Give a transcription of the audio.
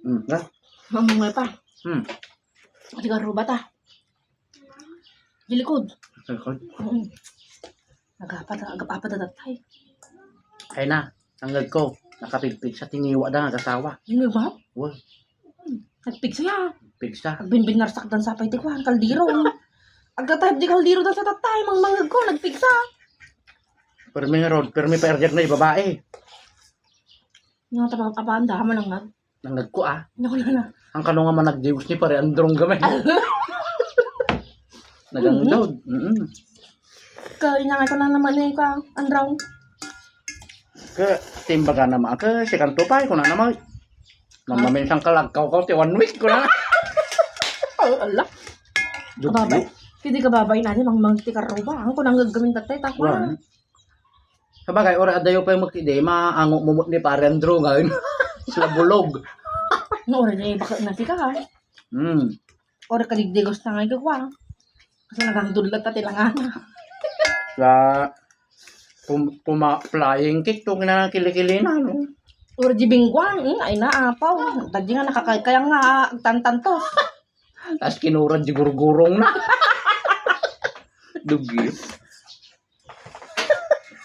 Hmm, na? Mamungay pa. Hmm. Kasi ka rubat ah. Di likod. Likod. Mm. Nagapat, nagapapat na tatay. Ay na, tanggad ko. Nakapigpig sa tiniwa na nagasawa. Yun yung ba? Wow, Nagpig siya. pig sa. Nagbinbin narsakdan sa pay tikwan, kaldiro. Agka-type di kaldiro dan sa tatay, mang mangag ko, nagpig sa. Pero may road, pero may perjek na yung babae. Nga tapang apaan, dama lang nga. Tanggad ko ah. Naku na na. Ang kano nga man nag-Deus ni pare androng gamay. Nagandod. Mm -mm. Kaya nga ko na naman eh ka, andraw. Ke timbaga nama ke si kan tupay ko na nama. Mamamin sang kalagkaw ko ti one week ko na. Oh, ala. Kababay. Hindi ka babay na, mang mang tikar ruba. Ang ko nang gagamin tatay, takwa. Sabagay ora adayo pa yung magkide maango mumot ni pare andro ngayon. Sila bulog. Ang oras niya, baka na ka ha. Hmm. Ora kaligdigos na nga igagwa. Kasi nagangdudlat at ilangan. Sa pum, puma flying kick to na kilikili na no. Ora jibingwang, mm, ay naapaw. Tadi nga nakakaya nga, tantan to. Tapos kinurad di gurugurong na. Dugi.